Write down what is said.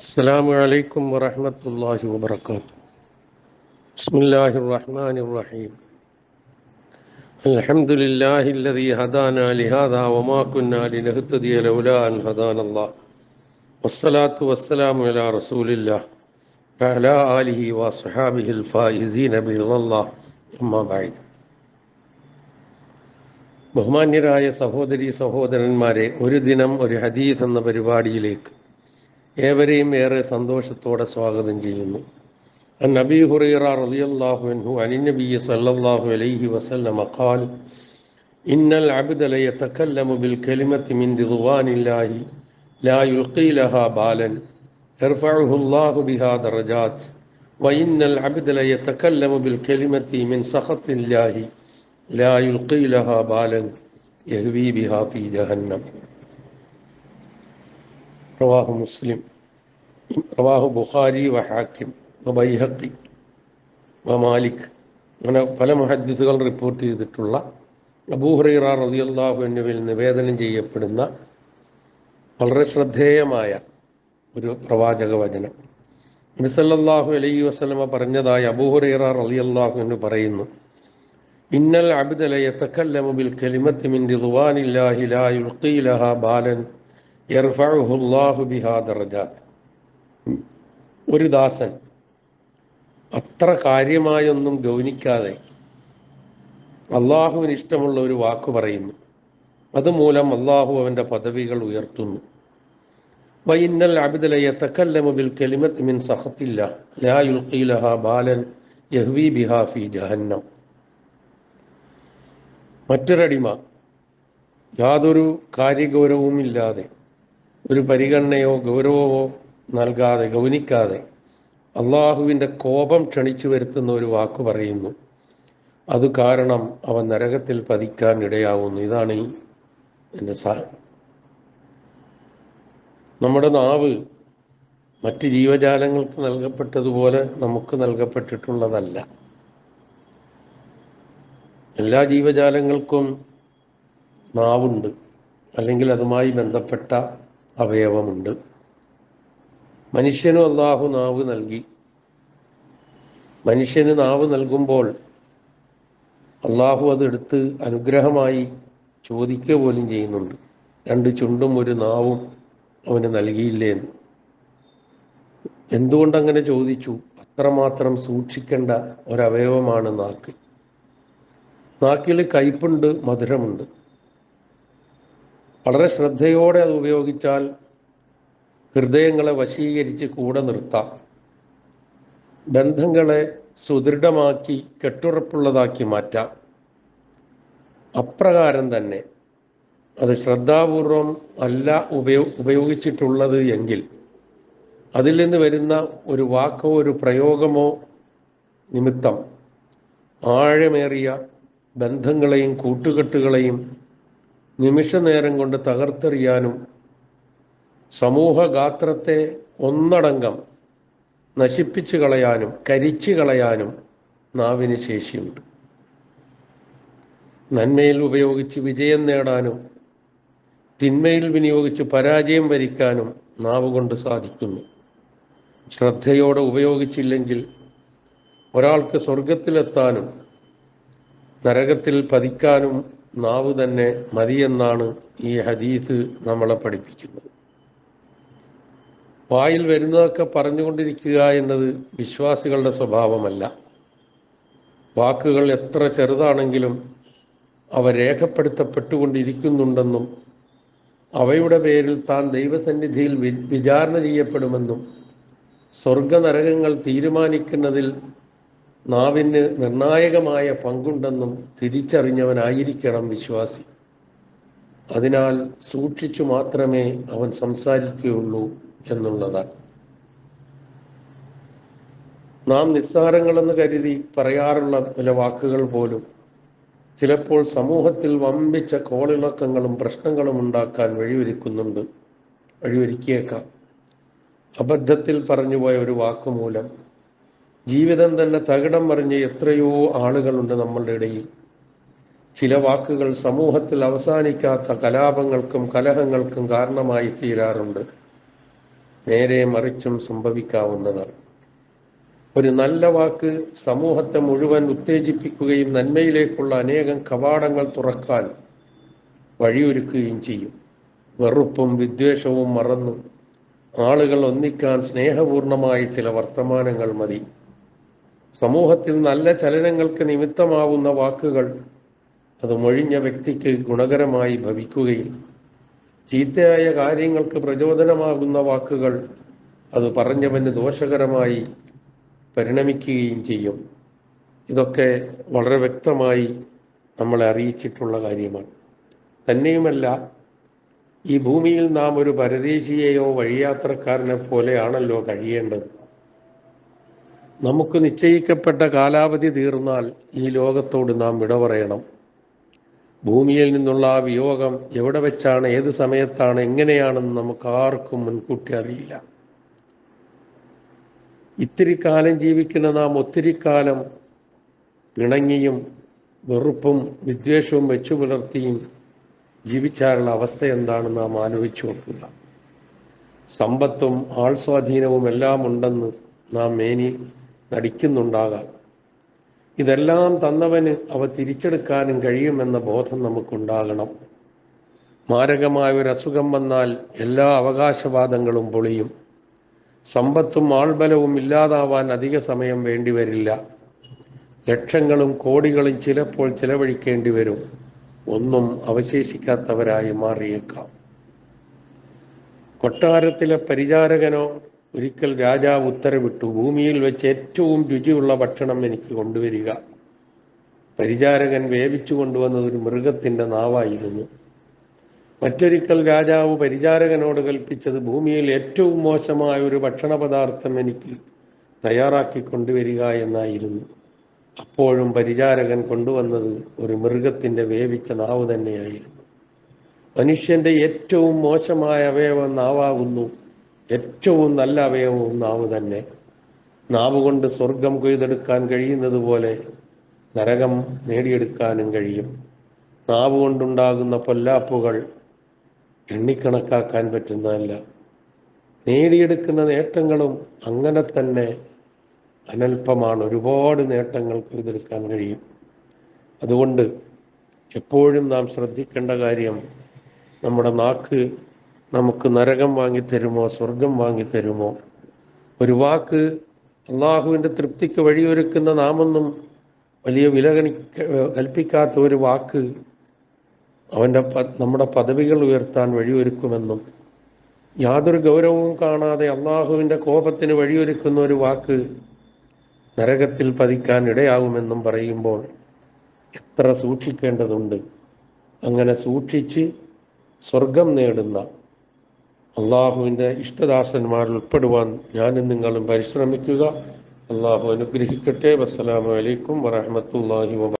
السلام عليكم ورحمة الله وبركاته بسم الله الرحمن الرحيم الحمد لله الذي هدانا لهذا وما كنا لنهتدي لولا أن هدانا الله والصلاة والسلام على رسول الله وعلى آله وصحابه الفائزين برضا الله أما بعد ബഹുമാന്യരായ സഹോദരി സഹോദരന്മാരെ ഒരു ദിനം ഒരു ഹദീസ് എന്ന പരിപാടിയിലേക്ക് ഏവരെയും ഏറെ സന്തോഷത്തോടെ സ്വാഗതം ചെയ്യുന്നു عن أبي هريرة رضي الله عنه عن النبي صلى الله عليه وسلم قال إن العبد ليتكلم بالكلمة من رضوان الله لا يلقي لها بالا يرفعه الله بها درجات وإن العبد ليتكلم بالكلمة من سخط الله لا يلقي لها بالا يهوي بها في جهنم رواه مسلم റവാഹു ബുഖാരി വഹാക്കിം ബൈഹക്കി മാലിക്. അങ്ങനെ പല മുഹദ്ദിസുകൾ റിപ്പോർട്ട് ചെയ്തിട്ടുള്ള അബൂഹറൈറ റളിയല്ലാഹു എന്നിവയിൽ നിവേദനം ചെയ്യപ്പെടുന്ന വളരെ ശ്രദ്ധേയമായ ഒരു പ്രവാചക വചനം. നബിസല്ലാഹു അലൈഹി വസ്ലമ പറഞ്ഞതായി അബൂഹുറൈറ റളിയല്ലാഹു എന്ന് പറയുന്നു ഇന്നൽ അബ്ദല യതകല്ലമു ബിൽ കലിമത്തി മിൻ ലാ ബാലൻ ബിഹാ ദറജാത്ത് ഒരു ദാസൻ. അത്ര കാര്യമായൊന്നും ഗൗനിക്കാതെ അള്ളാഹുവിന് ഇഷ്ടമുള്ള ഒരു വാക്ക് പറയുന്നു. അതുമൂലം അള്ളാഹു അവന്റെ പദവികൾ ഉയർത്തുന്നു. വൈന്നൽ അബിദലയ തക്കല്ലമുബിൽ കെലിമത്ത് മിൻ സഹത്തില്ല ലാ യുൽഖീലഹ ബാലൻ യഹ്വി ബിഹാ ഫി ജഹന്നം. മറ്റൊരടിമ യാതൊരു കാര്യഗൗരവവുമില്ലാതെ ഒരു പരിഗണനയോ ഗൗരവമോ നൽകാതെ ഗൗനിക്കാതെ അള്ളാഹുവിന്റെ കോപം ക്ഷണിച്ചു വരുത്തുന്ന ഒരു വാക്ക് പറയുന്നു. അത് കാരണം അവൻ നരകത്തിൽ പതിക്കാൻ ഇടയാവുന്നു. ഇതാണ് എന്റെ സാ നമ്മുടെ നാവ് മറ്റ് ജീവജാലങ്ങൾക്ക് നൽകപ്പെട്ടതുപോലെ നമുക്ക് നൽകപ്പെട്ടിട്ടുള്ളതല്ല. എല്ലാ ജീവജാലങ്ങൾക്കും നാവുണ്ട്. അല്ലെങ്കിൽ അതുമായി ബന്ധപ്പെട്ട അവയവമുണ്ട്. മനുഷ്യനും അള്ളാഹു നാവ് നൽകി. മനുഷ്യന് നാവ് നൽകുമ്പോൾ അള്ളാഹു അതെടുത്ത് അനുഗ്രഹമായി ചോദിക്കുക പോലും ചെയ്യുന്നുണ്ട്. രണ്ട് ചുണ്ടും ഒരു നാവും അവന് നൽകിയില്ലേ എന്ന്. എന്തുകൊണ്ടങ്ങനെ ചോദിച്ചു? അത്രമാത്രം സൂക്ഷിക്കേണ്ട ഒരവയവമാണ് നാക്ക്. നാക്കിൽ കയ്പുണ്ട് മധുരമുണ്ട്. വളരെ ശ്രദ്ധയോടെ അത് ഉപയോഗിച്ചാൽ ഹൃദയങ്ങളെ വശീകരിച്ച് കൂടെ നിർത്താം. ബന്ധങ്ങളെ സുദൃഢമാക്കി കെട്ടുറപ്പുള്ളതാക്കി മാറ്റാം. അപ്രകാരം തന്നെ അത് ശ്രദ്ധാപൂർവം അല്ല ഉപയോ ഉപയോഗിച്ചിട്ടുള്ളത് എങ്കിൽ അതിൽ നിന്ന് വരുന്ന ഒരു വാക്കോ ഒരു പ്രയോഗമോ നിമിത്തം ആഴമേറിയ ബന്ധങ്ങളെയും കൂട്ടുകെട്ടുകളെയും നിമിഷ നേരം കൊണ്ട് തകർത്തെറിയാനും സമൂഹഗാത്രത്തെ ഒന്നടങ്കം നശിപ്പിച്ചു കളയാനും കരിച്ചു കളയാനും നാവിന് ശേഷിയുണ്ട്. നന്മയിൽ ഉപയോഗിച്ച് വിജയം നേടാനും തിന്മയിൽ വിനിയോഗിച്ച് പരാജയം വരിക്കാനും നാവ് കൊണ്ട് സാധിക്കുന്നു. ശ്രദ്ധയോടെ ഉപയോഗിച്ചില്ലെങ്കിൽ ഒരാൾക്ക് സ്വർഗത്തിലെത്താനും നരകത്തിൽ പതിക്കാനും നാവ് തന്നെ മതിയെന്നാണ് ഈ ഹദീസ് നമ്മളെ പഠിപ്പിക്കുന്നത്. വായിൽ വരുന്നതൊക്കെ പറഞ്ഞുകൊണ്ടിരിക്കുക എന്നത് വിശ്വാസികളുടെ സ്വഭാവമല്ല. വാക്കുകൾ എത്ര ചെറുതാണെങ്കിലും അവ രേഖപ്പെടുത്തപ്പെട്ടുകൊണ്ടിരിക്കുന്നുണ്ടെന്നും അവയുടെ പേരിൽ താൻ ദൈവസന്നിധിയിൽ വിചാരണ ചെയ്യപ്പെടുമെന്നും സ്വർഗനരകങ്ങൾ തീരുമാനിക്കുന്നതിൽ നാവിന് നിർണായകമായ പങ്കുണ്ടെന്നും തിരിച്ചറിഞ്ഞവനായിരിക്കണം വിശ്വാസി. അതിനാൽ സൂക്ഷിച്ചു മാത്രമേ അവൻ സംസാരിക്കുകയുള്ളൂ. എന്നുള്ളതാണ്. നാം നിസ്സാരങ്ങളെന്ന് കരുതി പറയാറുള്ള ചില വാക്കുകൾ പോലും ചിലപ്പോൾ സമൂഹത്തിൽ വമ്പിച്ച കോളിളക്കങ്ങളും പ്രശ്നങ്ങളും ഉണ്ടാക്കാൻ വഴിയൊരുക്കുന്നുണ്ട് വഴിയൊരുക്കിയേക്കാം. അബദ്ധത്തിൽ പറഞ്ഞുപോയ ഒരു വാക്കുമൂലം ജീവിതം തന്നെ തകിടം മറിഞ്ഞ എത്രയോ ആളുകളുണ്ട് നമ്മളുടെ ഇടയിൽ. ചില വാക്കുകൾ സമൂഹത്തിൽ അവസാനിക്കാത്ത കലാപങ്ങൾക്കും കലഹങ്ങൾക്കും കാരണമായി തീരാറുണ്ട് നേരെ മറിച്ചും സംഭവിക്കാവുന്നതാണ്. ഒരു നല്ല വാക്ക് സമൂഹത്തെ മുഴുവൻ ഉത്തേജിപ്പിക്കുകയും നന്മയിലേക്കുള്ള അനേകം കവാടങ്ങൾ തുറക്കാൻ വഴിയൊരുക്കുകയും ചെയ്യും. വെറുപ്പും വിദ്വേഷവും മറന്നു ആളുകൾ ഒന്നിക്കാൻ സ്നേഹപൂർണമായ ചില വർത്തമാനങ്ങൾ മതി. സമൂഹത്തിൽ നല്ല ചലനങ്ങൾക്ക് നിമിത്തമാവുന്ന വാക്കുകൾ അത് മൊഴിഞ്ഞ വ്യക്തിക്ക് ഗുണകരമായി ഭവിക്കുകയും ചീത്തയായ കാര്യങ്ങൾക്ക് പ്രചോദനമാകുന്ന വാക്കുകൾ അത് പറഞ്ഞവന് ദോഷകരമായി പരിണമിക്കുകയും ചെയ്യും. ഇതൊക്കെ വളരെ വ്യക്തമായി നമ്മളെ അറിയിച്ചിട്ടുള്ള കാര്യമാണ്. തന്നെയുമല്ല ഈ ഭൂമിയിൽ നാം ഒരു പരദേശിയെയോ വഴിയാത്രക്കാരനെ പോലെയാണല്ലോ കഴിയേണ്ടത്. നമുക്ക് നിശ്ചയിക്കപ്പെട്ട കാലാവധി തീർന്നാൽ ഈ ലോകത്തോട് നാം വിട പറയണം. ഭൂമിയിൽ നിന്നുള്ള ആ വിയോഗം എവിടെ വെച്ചാണ് ഏത് സമയത്താണ് എങ്ങനെയാണെന്ന് നമുക്ക് ആർക്കും മുൻകൂട്ടി അറിയില്ല. ഇത്തിരി കാലം ജീവിക്കുന്ന നാം ഒത്തിരി കാലം പിണങ്ങിയും വെറുപ്പും വിദ്വേഷവും വെച്ചു പുലർത്തിയും ജീവിച്ചാലുള്ള അവസ്ഥ എന്താണെന്ന് നാം ആലോചിച്ചു നോക്കുക സമ്പത്തും ആൾ സ്വാധീനവും എല്ലാം ഉണ്ടെന്ന് നാം മേനി നടിക്കുന്നുണ്ടാകാം. ഇതെല്ലാം തന്നവന് അവ തിരിച്ചെടുക്കാനും കഴിയുമെന്ന ബോധം നമുക്കുണ്ടാകണം. മാരകമായ ഒരു അസുഖം വന്നാൽ എല്ലാ അവകാശവാദങ്ങളും പൊളിയും. സമ്പത്തും ആൾബലവും ഇല്ലാതാവാൻ അധിക സമയം വേണ്ടി വരില്ല. ലക്ഷങ്ങളും കോടികളും ചിലപ്പോൾ ചിലവഴിക്കേണ്ടി വരും. ഒന്നും അവശേഷിക്കാത്തവരായി മാറിയേക്കാം. കൊട്ടാരത്തിലെ പരിചാരകനോ ഒരിക്കൽ രാജാവ് ഉത്തരവിട്ടു ഭൂമിയിൽ വെച്ച് ഏറ്റവും രുചിയുള്ള ഭക്ഷണം എനിക്ക് കൊണ്ടുവരിക. പരിചാരകൻ വേവിച്ചു കൊണ്ടുവന്നത് ഒരു മൃഗത്തിന്റെ നാവായിരുന്നു. മറ്റൊരിക്കൽ രാജാവ് പരിചാരകനോട് കൽപ്പിച്ചത് ഭൂമിയിൽ ഏറ്റവും മോശമായ ഒരു ഭക്ഷണ പദാർത്ഥം എനിക്ക് തയ്യാറാക്കി കൊണ്ടുവരിക എന്നായിരുന്നു. അപ്പോഴും പരിചാരകൻ കൊണ്ടുവന്നത് ഒരു മൃഗത്തിന്റെ വേവിച്ച നാവ് തന്നെയായിരുന്നു. മനുഷ്യന്റെ ഏറ്റവും മോശമായ അവയവം നാവാകുന്നു. ഏറ്റവും നല്ല അവയവവും നാവ് തന്നെ. നാവ് കൊണ്ട് സ്വർഗം കൊയ്തെടുക്കാൻ കഴിയുന്നത് പോലെ നരകം നേടിയെടുക്കാനും കഴിയും. നാവ് കൊണ്ടുണ്ടാകുന്ന പൊല്ലാപ്പുകൾ എണ്ണിക്കണക്കാക്കാൻ പറ്റുന്നതല്ല. നേടിയെടുക്കുന്ന നേട്ടങ്ങളും അങ്ങനെ തന്നെ അനൽപമാണ്. ഒരുപാട് നേട്ടങ്ങൾ കൊയ്തെടുക്കാൻ കഴിയും. അതുകൊണ്ട് എപ്പോഴും നാം ശ്രദ്ധിക്കേണ്ട കാര്യം നമ്മുടെ നാക്ക് നമുക്ക് നരകം വാങ്ങിത്തരുമോ സ്വർഗം വാങ്ങിത്തരുമോ ഒരു വാക്ക് അള്ളാഹുവിന്റെ തൃപ്തിക്ക് വഴിയൊരുക്കുന്ന നാമൊന്നും വലിയ വില കൽപ്പിക്കാത്ത ഒരു വാക്ക് അവന്റെ നമ്മുടെ പദവികൾ ഉയർത്താൻ വഴിയൊരുക്കുമെന്നും യാതൊരു ഗൗരവവും കാണാതെ അള്ളാഹുവിന്റെ കോപത്തിന് വഴിയൊരുക്കുന്ന ഒരു വാക്ക് നരകത്തിൽ പതിക്കാൻ ഇടയാകുമെന്നും പറയുമ്പോൾ എത്ര സൂക്ഷിക്കേണ്ടതുണ്ട്? അങ്ങനെ സൂക്ഷിച്ച് സ്വർഗം നേടുന്ന അള്ളാഹുവിന്റെ ഇഷ്ടദാസന്മാരിൽ ഉൾപ്പെടുവാൻ ഞാനും നിങ്ങളും പരിശ്രമിക്കുക. അള്ളാഹു അനുഗ്രഹിക്കട്ടെ. വസ്സലാമലൈക്കും വറഹമത്തല്ലാഹി വ